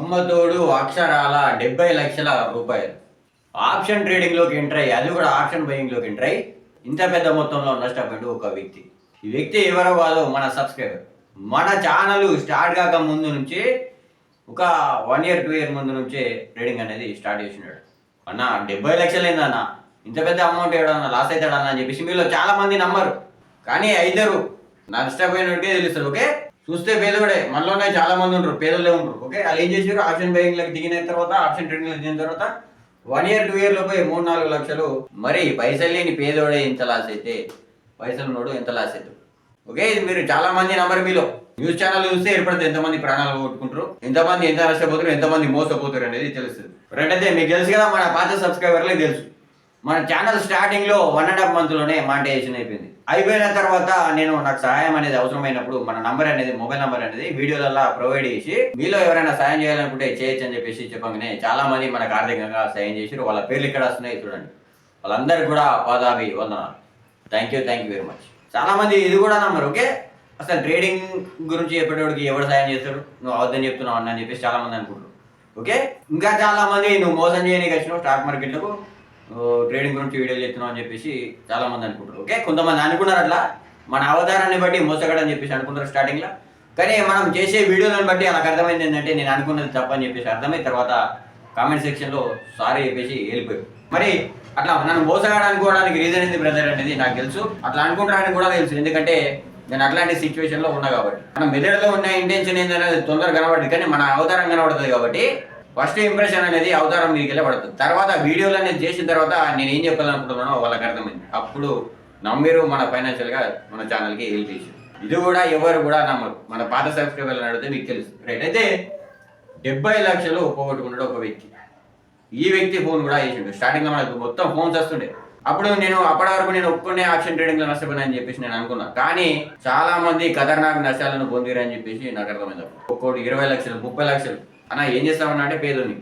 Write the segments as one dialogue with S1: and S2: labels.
S1: అమ్మతోడు అక్షరాల డెబ్బై లక్షల రూపాయలు. ఆప్షన్ ట్రేడింగ్లోకి ఎంటర్ అయ్యి అది కూడా ఆప్షన్ బయింగ్లోకి ఎంటర్ అయ్యి ఇంత పెద్ద మొత్తంలో నష్టపోయాడు ఒక వ్యక్తి. ఈ వ్యక్తి ఎవరో కాదు మన సబ్స్క్రైబర్ మన ఛానల్ స్టార్ట్ కాక ముందు నుంచి ఒక వన్ ఇయర్ టూ ఇయర్ ముందు నుంచే ట్రేడింగ్ అనేది స్టార్ట్ చేసినాడు అన్న డెబ్బై లక్షలు ఏందన్న ఇంత పెద్ద అమౌంట్ ఏడన్నా లాస్ అవుతాడన్న అని చెప్పేసి మీలో చాలా మంది నమ్మరు. కానీ అయితారు నష్టపోయినట్టుగా తెలుస్తుంది ఓకే? చూస్తే పేదోడే. మనలోనే చాలా మంది ఉంటారు పేదలే ఉంటారు ఓకే? వాళ్ళు ఏం చేశారు ఆప్షన్ బయింగ్లకు దిగిన తర్వాత ఆప్షన్ ట్రేడింగ్లకు దిగిన తర్వాత వన్ ఇయర్ టూ ఇయర్ లోపే మూడు నాలుగు లక్షలు. మరి పైసలు లేని పేదోడే ఎంత లాస్ అయితే? పైసలు ఉన్నోడు ఎంత లాస్ అవుతాడు ఓకే? ఇది మీరు చాలా మంది నంబర్ మీలో. న్యూస్ ఛానల్ చూస్తే ఏర్పడితే ఎంతమంది ప్రాణాలు కొట్టుకుంటారు ఎంతమంది ఎంత నష్టపోతారు? ఎంతమంది మోసపోతారు అనేది తెలుస్తుంది. ఫ్రెండ్ అయితే మీకు తెలుసు కదా మన పాత సబ్స్క్రైబర్లే తెలుసు. మన ఛానల్ స్టార్టింగ్లో వన్ అండ్ హాఫ్ మంత్లోనే మానిటైజేషన్ అయిపోయింది. అయిపోయిన తర్వాత నేను నాకు సహాయం అనేది అవసరమైనప్పుడు మన నంబర్ అనేది మొబైల్ నంబర్ అనేది వీడియోలలో ప్రొవైడ్ చేసి మీలో ఎవరైనా సాయం చేయాలనుకుంటే చేయొచ్చు అని చెప్పేసి చెప్పగానే చాలా మంది మనకు ఆర్థికంగా సాయం చేసారు వాళ్ళ పేర్లు ఇక్కడ వస్తున్నాయి చూడండి. వాళ్ళందరికీ కూడా పాదాభి వందనాలు. Thank you thank you very much చాలా మంది ఇది కూడా నమ్మరు ఓకే? అసలు ట్రేడింగ్ గురించి చెప్పేటోడికి ఎవడు సాయం చేస్తాడు? నువ్వు అవద్దని చెప్తున్నావు అని చెప్పేసి చాలా మంది అనుకుంటారు. ఓకే? ఇంకా చాలా మంది నువ్వు మోసం చేయడానికి వచ్చినావు స్టాక్ మార్కెట్లకు ట్రేడింగ్ గురించి వీడియోలు చేస్తున్నావు అని చెప్పేసి చాలా మంది అనుకుంటారు. ఓకే కొంతమంది అనుకున్నారు అట్లా. మన అవతారాన్ని బట్టి మోసగడని చెప్పేసి అనుకున్నారు స్టార్టింగ్లో కానీ మనం చేసే వీడియోలను బట్టి నాకు అర్థమైంది ఏంటంటే నేను అనుకున్నది తప్పని చెప్పేసి అర్థమైన తర్వాత కామెంట్ సెక్షన్లో సారీ చెప్పేసి వెళ్ళిపోయారు. మరి అట్లా నన్ను మోసగాడు అనుకోవడానికి రీజన్ ఏంది బ్రదర్ అనేది నాకు తెలుసు. అట్లా అనుకుంటారని కూడా తెలుసు. ఎందుకంటే నేను అట్లాంటి సిచ్యువేషన్లో ఉన్నా కాబట్టి. మన మెదడులో ఉన్న ఇంటెన్షన్ ఏంటనేది తొందరగా కనబడుతుంది కానీ మన అవతారం కనబడుతుంది కాబట్టి ఫస్ట్ ఇంప్రెషన్ అనేది అవతారం మీకు వెళ్ళి పడుతుంది. తర్వాత వీడియోలు అనేది చేసిన తర్వాత నేను ఏం చెప్పాలనుకుంటున్నానో వాళ్ళకి అర్థమైంది. అప్పుడు నమ్మిరు మన ఫైనాన్షియల్గా మన ఛానల్కి హెల్ప్ చేసి ఇది కూడా ఎవరు కూడా నమ్మరు. మన పాత సబ్స్క్రైబర్లను అడిగితే మీకు తెలుసు. రైట్ అయితే డెబ్బై లక్షలు పోగొట్టుకున్నాడు ఒక వ్యక్తి. ఈ వ్యక్తి ఫోన్ కూడా వేసిండు స్టార్టింగ్లో మనకు మొత్తం ఫోన్స్ వస్తుండే. అప్పుడు నేను అప్పటి వరకు నేను ఒక్కనే ఆప్షన్ ట్రేడింగ్లో నష్టపోయినా అని చెప్పేసి నేను అనుకున్నా. కానీ చాలా మంది ఖతర్నాక్ నష్టాలను పొందిరని చెప్పేసి నాకు అర్థమైంది ఒక్కోటి ఇరవై లక్షలు ముప్పై లక్షలు. అన్న ఏం చేస్తామన్నా అంటే పేదోని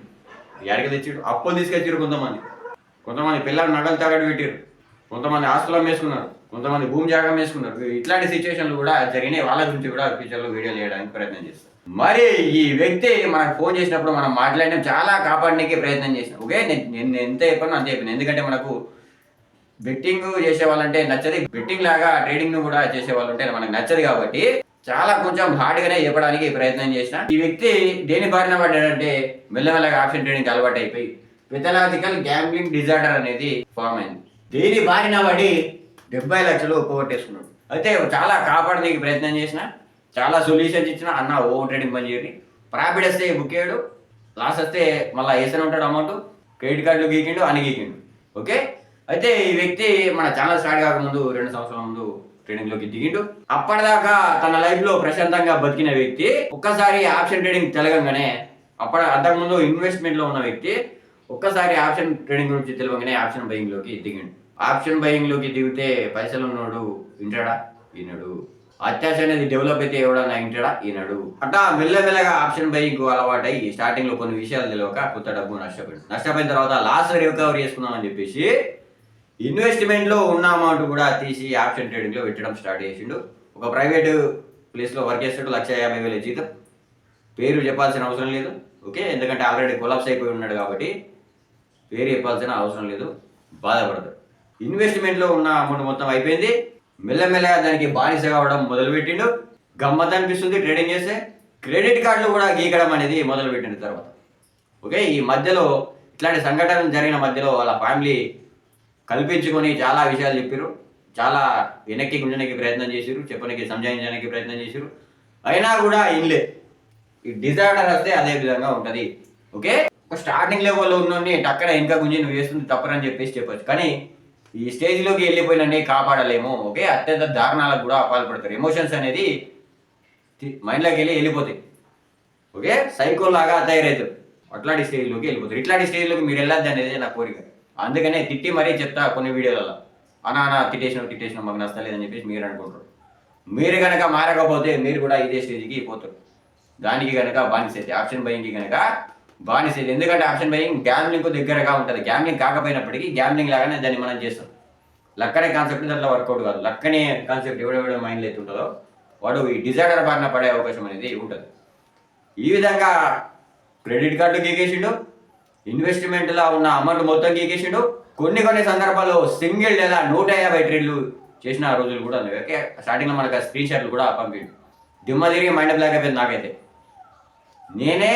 S1: ఎడకి తెచ్చిడు అప్పులు తీసుకొచ్చారు కొంతమంది. కొంతమంది పిల్లలు నగలు తగడం పెట్టారు కొంతమంది ఆస్తులం వేసుకున్నారు కొంతమంది భూమి జాగం వేసుకున్నారు ఇట్లాంటి సిచ్యువేషన్లు కూడా జరిగినాయి. వాళ్ళ గురించి కూడా ఫ్యూచర్లో వీడియో చేయడానికి ప్రయత్నం చేస్తాం మరి ఈ వ్యక్తి మనకు ఫోన్ చేసినప్పుడు మనం మాట్లాడడం చాలా కాపాడడానికి ప్రయత్నం చేసినాం. ఓకే? నేను నేను ఎంత చెప్పాను అంత చెప్పాను. ఎందుకంటే మనకు బెట్టింగ్ చేసే వాళ్ళంటే నచ్చది. బెట్టింగ్ లాగా ట్రేడింగ్ కూడా చేసే వాళ్ళు ఉంటే మనకు నచ్చదు కాబట్టి చాలా కొంచెం హార్డ్గానే చెప్పడానికి ప్రయత్నం చేసిన. ఈ వ్యక్తి దేని బారిన పడ్డాడంటే మెల్లమెల్లగా ఆప్షన్ ట్రేడింగ్ అలవాటు అయిపోయి పెథలాజికల్ గ్యాంబ్లింగ్ డిజార్డర్ అనేది ఫామ్ అయింది. దేని బారిన పడి డెబ్బై లక్షలు పోగొట్టేసుకున్నాడు. అయితే చాలా కాపాడడానికి ప్రయత్నం చేసిన చాలా సొల్యూషన్స్ ఇచ్చిన అన్న ఓవర్ ట్రేడింగ్ పని చేయండి ప్రాఫిట్ వస్తే బుక్ చేయడు లాస్ వస్తే మళ్ళీ వేస్తూనే ఉంటాడు అమౌంట్. క్రెడిట్ కార్డులు గీకిండు అని గీకిండు. ఓకే? అయితే ఈ వ్యక్తి మన ఛానల్ స్టార్ట్ కాకముందు రెండు సంవత్సరాల ముందు ట్రేడింగ్లోకి దిగిండు. అప్పటిదాకా తన లైఫ్లో ప్రశాంతంగా బతికిన వ్యక్తి ఒక్కసారి ఆప్షన్ ట్రేడింగ్ తెలగంగానే అప్పటి అంతకుముందు ఇన్వెస్ట్మెంట్లో ఉన్న వ్యక్తి ఒక్కసారి ఆప్షన్ ట్రేడింగ్ గురించి తెలియగానే ఆప్షన్ బయింగ్లోకి దిగిండు. ఆప్షన్ బయింగ్లోకి దిగితే పైసలు ఉన్నాడు వింటాడా? వినడు. అత్యాశ అనేది డెవలప్ అయితే ఎవడన్నా వింటాడా? ఈనాడు అట్లా మెల్లమెల్లగా ఆప్షన్ బయింగ్ అలవాటై స్టార్టింగ్లో కొన్ని విషయాలు తెలియక కొత్త డబ్బు నష్టపోయింది నష్టపోయిన తర్వాత లాస్ట్ రికవరీ చేసుకుందామని చెప్పేసి ఇన్వెస్ట్మెంట్లో ఉన్న అమౌంట్ కూడా తీసి ఆప్షన్ ట్రేడింగ్లో పెట్టడం స్టార్ట్ చేసిండు. ఒక ప్రైవేట్ ప్లేస్లో వర్క్ చేస్తాడు లక్ష యాభై వేల జీతం. పేరు చెప్పాల్సిన అవసరం లేదు. ఓకే? ఎందుకంటే ఆల్రెడీ కొలాప్స్ అయిపోయి ఉన్నాడు కాబట్టి పేరు చెప్పాల్సిన అవసరం లేదు. బాధపడదు. ఇన్వెస్ట్మెంట్లో ఉన్న అమౌంట్ మొత్తం అయిపోయింది. మెల్లమెల్లగా దానికి బానిస కావడం మొదలుపెట్టిండు. గమ్మత్ అనిపిస్తుంది ట్రేడింగ్ చేస్తే. క్రెడిట్ కార్డులు కూడా గీకడం అనేది మొదలు పెట్టిన తర్వాత. ఓకే? ఈ మధ్యలో ఇట్లాంటి సంఘటనలు జరిగిన మధ్యలో వాళ్ళ ఫ్యామిలీ కల్పించుకొని చాలా విషయాలు చెప్పారు చాలా వెనక్కి గుంజడానికి ప్రయత్నం చేశారు చెప్పడానికి సంజాయించడానికి ప్రయత్నం చేశారు అయినా కూడా ఇన్లే ఈ డిజార్డర్ వస్తే అదే విధంగా ఉంటుంది. ఓకే? ఒక స్టార్టింగ్ లెవెల్లో ఉన్నోడిని అక్కడ ఇంకా గుంజి నువ్వు చేస్తుంది తప్పరని చెప్పేసి చెప్పొచ్చు. కానీ ఈ స్టేజ్లోకి వెళ్ళిపోయినండి కాపాడలేము. ఓకే? అత్యంత దారుణాలకు కూడా పాల్పడతారు ఎమోషన్స్ అనేది మైండ్లోకి వెళ్ళి వెళ్ళిపోతాయి. ఓకే? సైకో లాగా తయారవుతారు. అట్లాంటి స్టేజ్లోకి వెళ్ళిపోతారు. ఇట్లాంటి స్టేజ్లోకి మీరు వెళ్ళొద్దు అనేది నా కోరిక. అందుకనే తిట్టి మరీ చెప్తా కొన్ని వీడియోలలో. అనా అనా తిట్టేసిన తిట్టేసిన మాకు నచ్చలేదని చెప్పేసి మీరు అనుకుంటారు. మీరు కనుక మారకపోతే మీరు కూడా ఇదే స్టేజ్కి పోతారు. దానికి కనుక బానిసైతే ఆప్షన్ బయింగ్కి కనుక బానిసైతే. ఎందుకంటే ఆప్షన్ బయింగ్ గ్యామ్లింగ్కు దగ్గరగా ఉంటుంది. గ్యామ్లింగ్ కాకపోయినప్పటికీ గ్యామ్లింగ్ లాగానే దాన్ని మనం చేస్తాం. లక్కనే కాన్సెప్ట్ దాంట్లో వర్కౌట్ కాదు. లక్కనే కాన్సెప్ట్ ఎవడెవడో మైండ్లో అయితే ఉంటుందో వాడు ఈ డిజార్డర్ బారిన పడే అవకాశం అనేది ఉంటుంది. ఈ విధంగా క్రెడిట్ కార్డు గీకేసిండు. ఇన్వెస్ట్మెంట్లో ఉన్న అమౌంట్ మొత్తం గీకేసిండు. కొన్ని కొన్ని సందర్భాల్లో సింగిల్ లేదా నూట యాభై ట్రేడ్లు చేసిన రోజులు కూడా ఉన్నాయి. ఓకే స్టార్టింగ్లో మనకు స్క్రీన్ షాట్లు కూడా పంపిండు. దిమ్మ తిరిగి మైండ్ బ్లాక్ అయిపోయింది నాకైతే. నేనే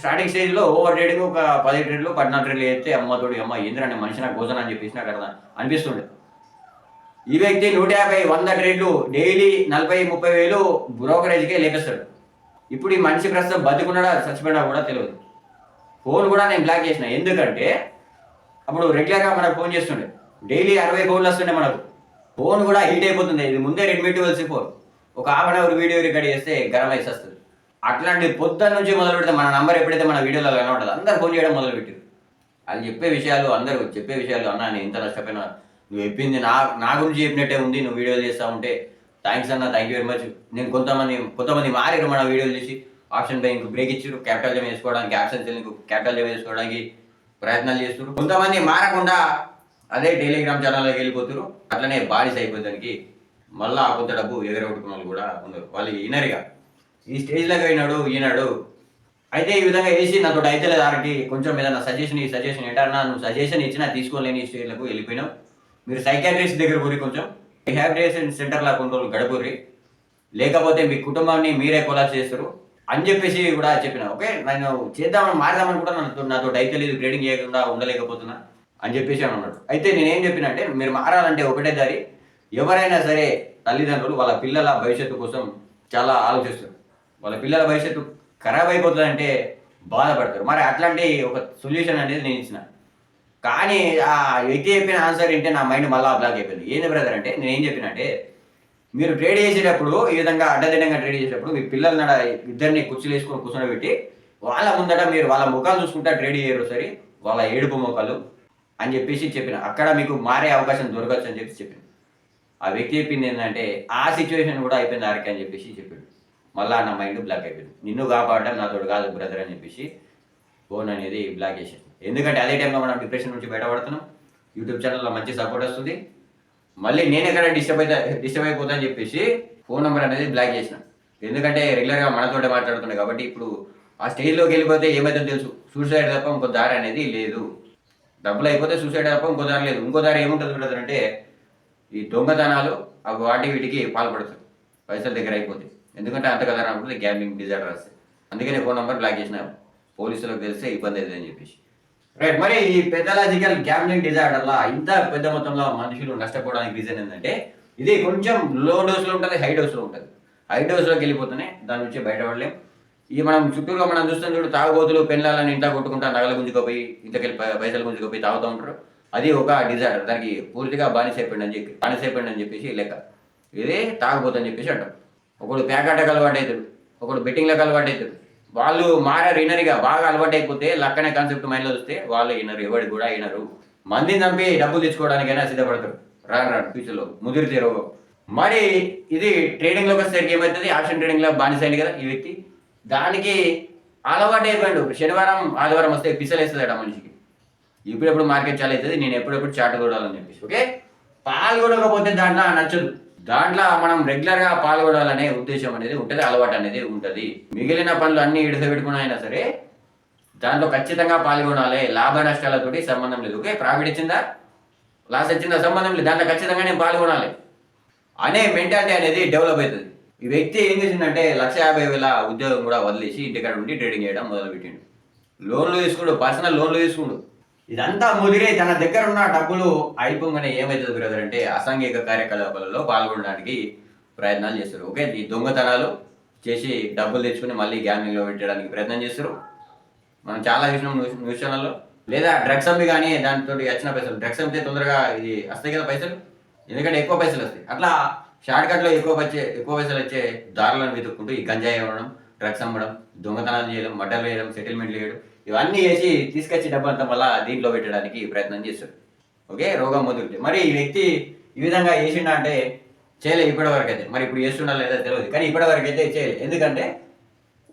S1: స్టార్టింగ్ స్టేజ్లో ఓవర్ ట్రేడింగ్ ఒక పది ట్రేడ్లు పద్నాలుగు ట్రేడ్లు వేస్తే అమ్మతోడు అమ్మ ఏంద్రా మనిషి నాకు భోజనం అని చెప్పేసి నాకు అర్థం అనిపిస్తుండే. ఈ వ్యక్తి నూట యాభై వంద ట్రేడ్లు డైలీ నలభై ముప్పై వేలు బ్రోకరేజ్కే లేపేస్తాడు. ఇప్పుడు ఈ మనిషి ప్రస్తుతం బతికున్నాడా చచ్చిపోయినా కూడా తెలియదు. ఫోన్ కూడా నేను బ్లాక్ చేసిన. ఎందుకంటే అప్పుడు రెగ్యులర్గా మనకు ఫోన్ చేస్తుండే. డైలీ అరవై ఫోన్లు వస్తుండే మనకు. ఫోన్ కూడా హీట్ అయిపోతుంది. ఇది ముందే రెడ్మీ ట్వెల్వ్ ఫోన్. ఒక half an hour video record చేస్తే గరం వేసి వస్తుంది. అట్లాంటి పొద్దున్న నుంచి మొదలు పెడితే మన నంబర్ ఎప్పుడైతే మన వీడియోలో కనబడదు అందరు ఫోన్ చేయడం మొదలు పెట్టారు వాళ్ళు చెప్పే విషయాలు అందరూ చెప్పే విషయాలు అన్నా నేను ఇంత నష్టపోయినా. నువ్వు చెప్పింది నా నా గురించి చెప్పినట్టే ఉంది. నువ్వు వీడియోలు చేస్తా ఉంటే థ్యాంక్స్ అన్న థ్యాంక్ యూ వెరీ మచ్ నేను కొంతమంది కొంతమంది మారారు మన వీడియోలు చేసి. ఆప్షన్ ఇంకో బ్రేక్ ఇచ్చారు క్యాపిటల్ జమ చేసుకోవడానికి ఆప్షన్ సెల్లింగ్ క్యాపిటల్ జమ చేసుకోవడానికి ప్రయత్నాలు చేస్తున్నారు. కొంతమంది మారకుండా అదే టెలిగ్రామ్ ఛానల్లోకి వెళ్ళిపోతారు అట్లనే బానిస అయిపోతానికి మళ్ళీ ఆ కొంత డబ్బు ఎగరగొట్టుకున్న వాళ్ళు కూడా ఉన్నారు. వాళ్ళు ఈనరిగా ఈ స్టేజ్లోకి అయినాడు ఈనాడు. అయితే ఈ విధంగా వేసి నాతో అయితే లేదు ఆర్కి కొంచెం ఏదైనా సజెషన్ ఈ సజెషన్ ఏంటన్నా నువ్వు సజెషన్ ఇచ్చినా తీసుకోలేని స్టేజ్లకు వెళ్ళిపోయినావు. మీరు సైకాట్రిస్ట్ దగ్గర పోయి కొంచెం. రిహాబిలిటేషన్ సెంటర్లో కొన్ని రోజులు గడపూరి లేకపోతే మీ కుటుంబాన్ని మీరే కొలాప్స్ చేస్తారు. అని చెప్పేసి కూడా చెప్పిన. ఓకే నేను చేద్దామని మారదామని కూడా నన్ను నాతో అయితే లేదు గ్రేడింగ్ చేయకుండా ఉండలేకపోతున్నా అని చెప్పేసి అని అన్నాడు. అయితే నేనేం చెప్పిన అంటే మీరు మారాలంటే ఒకటే దారి ఎవరైనా సరే తల్లిదండ్రులు వాళ్ళ పిల్లల భవిష్యత్తు కోసం చాలా ఆలోచిస్తారు. వాళ్ళ పిల్లల భవిష్యత్తు ఖరాబ్ అయిపోతుందంటే బాధపడతారు. మరి అట్లాంటి ఒక సొల్యూషన్ అనేది నేను ఇచ్చిన. కానీ ఆ వ్యక్తి చెప్పిన ఆన్సర్ ఏంటంటే నా మైండ్ మళ్ళీ బ్లాక్ అయిపోయింది. ఏంది బ్రదర్ అంటే నేను ఏం చెప్పిన అంటే మీరు ట్రేడ్ చేసేటప్పుడు ఈ విధంగా అడ్డదిడ్డంగా ట్రేడ్ చేసేటప్పుడు మీ పిల్లల్ని ఇద్దరిని కుర్చీలు వేసుకొని కూర్చోబెట్టి వాళ్ళ ముందట మీరు వాళ్ళ ముఖాలు చూసుకుంటా ట్రేడ్ చేయరు సరే వాళ్ళ ఏడుపు ముఖాలు అని చెప్పేసి చెప్పిన. అక్కడ మీకు మారే అవకాశం దొరకచ్చు అని చెప్పి చెప్పిన. ఆ వ్యక్తి చెప్పింది ఏంటంటే ఆ సిచ్యువేషన్ కూడా అయిపోయింది ఆర్కే అని చెప్పేసి చెప్పాడు. మళ్ళీ నా మైండ్ బ్లాక్ అయిపోయింది. నిన్ను కాపాడడం నాతోడు కాదు బ్రదర్ అని చెప్పేసి ఫోన్ అనేది బ్లాక్ చేసాను ఎందుకంటే అదే టైంలో మనం డిప్రెషన్ నుంచి బయటపడుతున్నాం. యూట్యూబ్ ఛానల్లో మంచి సపోర్ట్ వస్తుంది. మళ్ళీ నేను ఎక్కడ డిస్టర్బ్ అయితే డిస్టర్బ్ అయిపోతా అని చెప్పేసి ఫోన్ నెంబర్ అనేది బ్లాక్ చేసిన. ఎందుకంటే రెగ్యులర్గా మనతోటే మాట్లాడుతున్నాడు కాబట్టి ఇప్పుడు ఆ స్టేజ్లోకి వెళ్ళిపోతే ఏమైతే తెలుసు. సూసైడ్ తప్ప ఇంకో దారి అనేది లేదు. డబ్బులు అయిపోతే సూసైడ్ తప్ప ఇంకో దారి లేదు. ఇంకో దారి ఏముంటుంది బ్రదర్ అంటే ఈ దొంగతనాలు అవి వాటి వీటికి పాల్పడతారు పైసల దగ్గర అయిపోతాయి ఎందుకంటే అంత కదా అనుకుంటే గ్యామింగ్ డిజార్డర్ వస్తాయి అందుకనే ఫోన్ నెంబర్ బ్లాక్ చేసిన. పోలీసులకు తెలిస్తే ఇబ్బంది అవుతుంది అని చెప్పేసి. రైట్ మరి ఈ పెథలాజికల్ గ్యాంబ్లింగ్ డిజార్డర్లా ఇంత పెద్ద మొత్తంలో మనుషులు నష్టపోవడానికి రీజన్ ఏంటంటే ఇది కొంచెం లో డోస్లో ఉంటుంది హై డోస్లో ఉంటుంది. హై డోస్లోకి వెళ్ళిపోతేనే దాని నుంచి బయటపడలేం. ఈ మనం చుట్టూరుగా మనం చూస్తాం చూడు తాగుబోతులు పెళ్ళాలని ఇంట్లో కొట్టుకుంటా నగల గుంజుకోపోయి ఇంతకెళ్ళి పైసలు గుంజుకోపోయి తాగుతూ ఉంటారు. అది ఒక డిజార్డర్ దానికి పూర్తిగా బానిస అయిపోయింది అని చెప్పి బానిస అయిపోయింది అని చెప్పేసి లెక్క. ఇదే అని చెప్పేసి అంటాం. ఒకడు పేకాటకు అలవాటు అవుతాడు. ఒకడు బెట్టింగ్లకు అలవాటు అవుతాడు. వాళ్ళు మారారు ఇనరిగా బాగా అలవాటు అయిపోతే లక్కనే కాన్సెప్ట్ మైండ్లో వస్తే వాళ్ళు ఇనరు ఎవరికి కూడా ఇనరు మందిని చంపి డబ్బులు తెచ్చుకోవడానికైనా సిద్ధపడతారు. రాను రాను ఫ్యూచర్లో ముదిరితే మరి ఇది ట్రేడింగ్లోకి వచ్చేసరికి ఏమవుతుంది ఆప్షన్ ట్రేడింగ్లో బానిస అయింది కదా ఈ వ్యక్తి. దానికి అలవాటు అయిపోయాడు. శనివారం ఆదివారం వస్తే పిసలు వేస్తుందట మనిషికి. ఇప్పుడెప్పుడు మార్కెట్ చాలా అవుతుంది నేను ఎప్పుడెప్పుడు చాట చూడాలని చెప్పేసి ఓకే? పాల్గొనకపోతే దాంట్లో నచ్చదు. దాంట్లో మనం రెగ్యులర్గా పాల్గొనాలనే ఉద్దేశం అనేది ఉంటుంది అలవాటు అనేది ఉంటుంది. మిగిలిన పనులు అన్ని ఇడసబెట్టుకున్నా అయినా సరే దాంట్లో ఖచ్చితంగా పాల్గొనాలి. లాభ నష్టాలతోటి సంబంధం లేదు. ఓకే? ప్రాఫిట్ ఇచ్చిందా? లాస్ వచ్చిందా సంబంధం లేదు. దాంట్లో ఖచ్చితంగా నేను పాల్గొనాలి. అనే మెంటాలిటీ అనేది డెవలప్ అవుతుంది. ఈ వ్యక్తి ఏం చేసిందంటే లక్ష యాభై వేల ఉద్యోగం కూడా వదిలేసి ఇంటికాడ ఉండి ట్రేడింగ్ చేయడం మొదలుపెట్టిండు. లోన్లు తీసుకుండు పర్సనల్ లోన్లు తీసుకుండు. ఇదంతా ముదిరే తన దగ్గర ఉన్న డబ్బులు అయిపోగానే ఏమవుతుంది బ్రదర్ అంటే అసాంఘిక కార్యకలాపాలలో పాల్గొనడానికి ప్రయత్నాలు చేస్తారు. ఓకే ఈ దొంగతనాలు చేసి డబ్బులు తెచ్చుకుని మళ్ళీ గ్యాంగ్లో పెట్టడానికి ప్రయత్నం చేస్తారు. మనం చాలా చూసినాం న్యూస్ న్యూస్ ఛానల్లో. లేదా డ్రగ్స్ అమ్మి కానీ దానితో వచ్చిన పైసలు. డ్రగ్స్ అమ్మితే తొందరగా ఇది వస్తాయి కదా పైసలు? ఎందుకంటే ఎక్కువ పైసలు వస్తాయి. అట్లా షార్ట్ కట్లో ఎక్కువ వచ్చే ఎక్కువ పైసలు వచ్చే దారులను వెతుక్కుంటూ ఈ గంజాయి ఇవ్వడం డ్రగ్స్ అమ్మడం దొంగతనాలు చేయడం మర్డర్లు చేయడం సెటిల్మెంట్లు చేయడం ఇవన్నీ చేసి తీసుకొచ్చి డబ్బంతా మళ్ళా దీంట్లో పెట్టడానికి ప్రయత్నం చేస్తాడు ఓకే? రోగం మొదలుతే మరి ఈ వ్యక్తి ఈ విధంగా చేసిండా అంటే చేయలే ఇప్పటి వరకు అయితే మరి ఇప్పుడు చేస్తున్నా లేదా తెలియదు. కానీ ఇప్పటి వరకు అయితే చేయలేదు ఎందుకంటే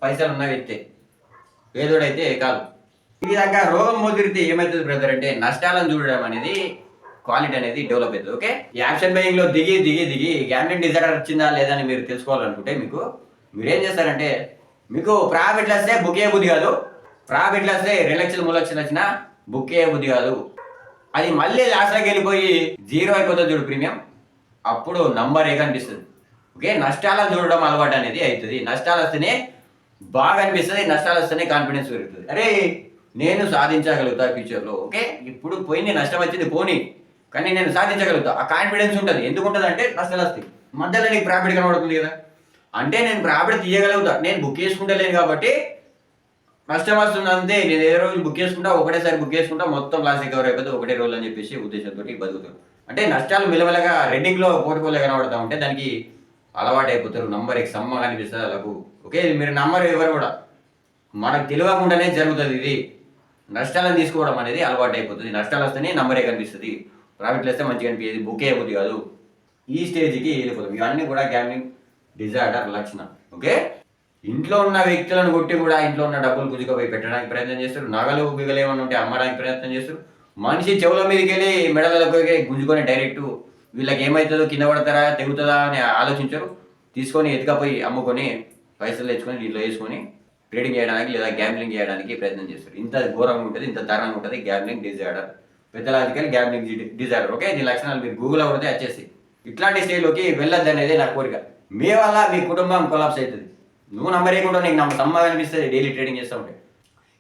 S1: పైసలు ఉన్న వ్యక్తే. పేదోడైతే కాదు. ఈ విధంగా రోగం ముదిరితే ఏమవుతుంది బ్రదర్ అంటే నష్టాలను చూడడం అనేది క్వాలిటీ అనేది డెవలప్ అవుతుంది. ఓకే? ఈ యాక్షన్ బయింగ్లో దిగి దిగి దిగి గ్యామ్లింగ్ డిజార్డర్ వచ్చిందా లేదా అని మీరు తెలుసుకోవాలనుకుంటే మీకు మీరేం చేస్తారంటే మీకు ప్రాఫిట్లు వస్తే బుక్ ఏ బుద్ధి కాదు. ప్రాఫిట్లు వస్తే రెండు లక్షలు మూడు లక్షలు వచ్చినా బుక్ అయ్యే కాదు. అది మళ్ళీ లాస్ట్లోకి వెళ్ళిపోయి జీరో అయిపోతుంది చూడు ప్రీమియం అప్పుడు నంబర్ ఏ కనిపిస్తుంది. ఓకే నష్టాలను చూడడం అలవాటు అనేది అవుతుంది. నష్టాలు వస్తేనే బాగా అనిపిస్తుంది. నష్టాలు వస్తేనే కాన్ఫిడెన్స్ పెరుగుతుంది. అరే నేను సాధించగలుగుతా ఫ్యూచర్లో ఓకే ఇప్పుడు పోయింది నష్టం వచ్చింది పోనీ. కానీ నేను సాధించగలుగుతా. ఆ కాన్ఫిడెన్స్ ఉంటుంది. ఎందుకు ఉంటుంది అంటే నష్టాలు వస్తాయి. మధ్యలో నీకు ప్రాఫిట్ కనబడుతుంది కదా. అంటే నేను ప్రాఫిట్ తీయగలుగుతా. నేను బుక్ చేసుకుంటలేను కాబట్టి నష్టం వస్తుంది అంతే నేను ఏ రోజు బుక్ చేసుకుంటా ఒకటేసారి బుక్ చేసుకుంటా మొత్తం క్లాస్ రికవర్ అయిపోతే ఒకటే రోజు అని చెప్పేసి ఉద్దేశంతో బతుకుతారు. అంటే నష్టాలు మెల్లమెల్లగా రెడ్డింగ్లో పోర్ట్ఫోలియో కనబడతా ఉంటే దానికి అలవాటు అయిపోతారు నంబర్ ఎక్స్ అమ్మ కనిపిస్తుంది అలాకు ఓకే ఇది మీరు నంబర్ ఎవరు కూడా? మనకు తెలియకుండానే జరుగుతుంది ఇది. నష్టాలను తీసుకోవడం అనేది అలవాటు అయిపోతుంది నష్టాలు వస్తేనే నంబరే కనిపిస్తుంది. ప్రాఫిట్లు వస్తే మంచిగా అనిపించేది బుక్ అయిపోతుంది కాదు. ఈ స్టేజ్కి వెళ్ళిపోతుంది ఇవన్నీ కూడా గ్యామింగ్ డిజార్డర్ లక్షణం. ఓకే? ఇంట్లో ఉన్న వ్యక్తులను కొట్టి కూడా ఇంట్లో ఉన్న డబ్బులు గుజుకపోయి పెట్టడానికి ప్రయత్నం చేస్తారు. నగలు బిగలు ఏమన్నా ఉంటే అమ్మడానికి ప్రయత్నం చేస్తారు. మనిషి చెవుల మీదకి వెళ్ళి మెడలకు గుంజుకొని డైరెక్ట్ వీళ్ళకి ఏమవుతుందో కింద పడతారా తెగుతుందా అని ఆలోచించరు. తీసుకొని ఎత్తుకపోయి అమ్ముకొని పైసలు తెచ్చుకొని వీళ్ళు వేసుకొని ట్రేడింగ్ చేయడానికి లేదా గ్యాంబ్లింగ్ చేయడానికి ప్రయత్నం చేస్తారు. ఇంత ఘోరంగా ఉంటుంది ఇంత దారుణంగా ఉంటుంది gambling disorder. Pathological gambling disorder. Okay దీని లక్షణాలు మీరు గూగుల్ కొడితే వచ్చేసి ఇట్లాంటి స్టేజ్లోకి వెళ్ళొద్దు అనేది నా కోరిక. మీ వల్ల మీ కుటుంబం కొలాప్స్ అవుతుంది. నువ్వు నంబర్ నీకు నమ్మ సమ్మ అనిపిస్తుంది డైలీ ట్రేడింగ్ చేస్తూ ఉంటే.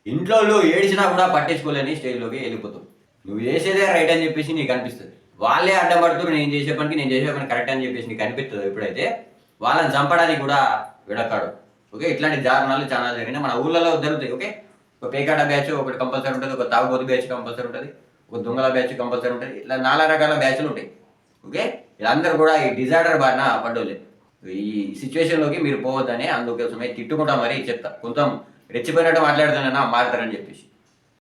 S1: ఇంట్లో ఏడిచినా కూడా పట్టించుకోలేని స్టేజ్లోకి వెళ్ళిపోతావు. నువ్వు చేసేదే రైట్ అని చెప్పేసి నీకు అనిపిస్తుంది. వాళ్ళే అడ్డం పడుతున్నారు నేను చేసే పనికి నేను చేసే పని కరెక్ట్ అని చెప్పేసి నీకు అనిపిస్తుంది ఎప్పుడైతే వాళ్ళని చంపడానికి కూడా విడకాడు ఓకే? ఇట్లాంటి దారుణాలు చాలా జరిగినాయి. మన ఊళ్ళలో జరుగుతాయి ఓకే? ఒక పేకాట బ్యాచ్ ఒకటి కంపల్సరీ ఉంటుంది ఒక తాగుబోతు బ్యాచ్ కంపల్సరీ ఉంటుంది ఒక దొంగల బ్యాచ్ కంపల్సరీ ఉంటుంది ఇట్లా నాలుగు రకాల బ్యాచ్లు ఉంటాయి. ఓకే? వీళ్ళందరూ కూడా ఈ డిజార్డర్ బారిన పడ్డోలే ఈ సిచ్యువేషన్లోకి మీరు పోవద్దని అందుకోసమే తిట్టుకుంటా మరి చెప్తా. కొంచెం రెచ్చిపోయినట్టు మాట్లాడుతానన్నా మారుతారని చెప్పేసి.